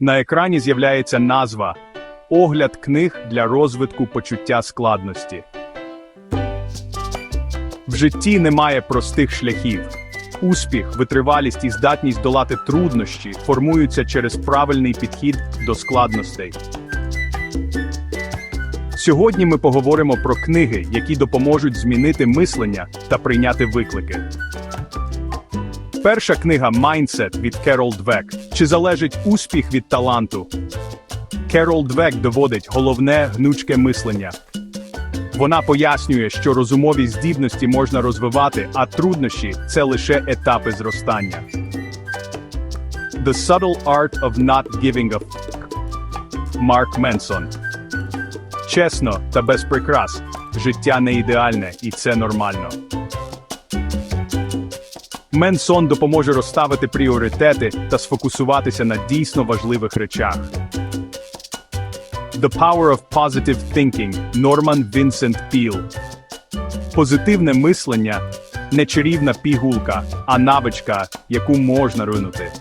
На екрані з'являється назва Огляд книг для розвитку почуття складності. В житті немає простих шляхів. Успіх, витривалість і здатність долати труднощі формуються через правильний підхід до складностей. Сьогодні ми поговоримо про книги, які допоможуть змінити мислення та прийняти виклики. Перша книга Mindset від Керол Двек. Чи залежить успіх від таланту? Керол Двек доводить головне гнучке мислення. Вона пояснює, що розумові здібності можна розвивати, а труднощі це лише етапи зростання. The Subtle Art of Not Giving a F***. Марк Менсон. Чесно та без прикрас. Життя не ідеальне, і це нормально. Менсон допоможе розставити пріоритети та сфокусуватися на дійсно важливих речах. The Power of Positive Thinking Норман Вінсент Піл. Позитивне мислення не чарівна пігулка, а навичка, яку можна ринути.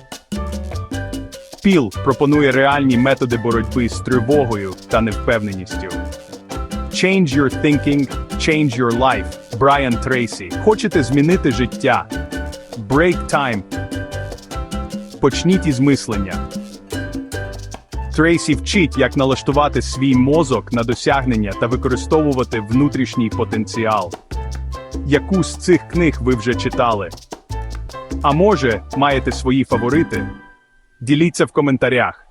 Піл пропонує реальні методи боротьби з тривогою та невпевненістю. Change your thinking, change your life. Брайан Трейсі. Хочете змінити життя? Break time. Почніть із мислення. Трейсі вчить, як налаштувати свій мозок на досягнення та використовувати внутрішній потенціал. Яку з цих книг ви вже читали? А може, маєте свої фаворити? Діліться в коментарях.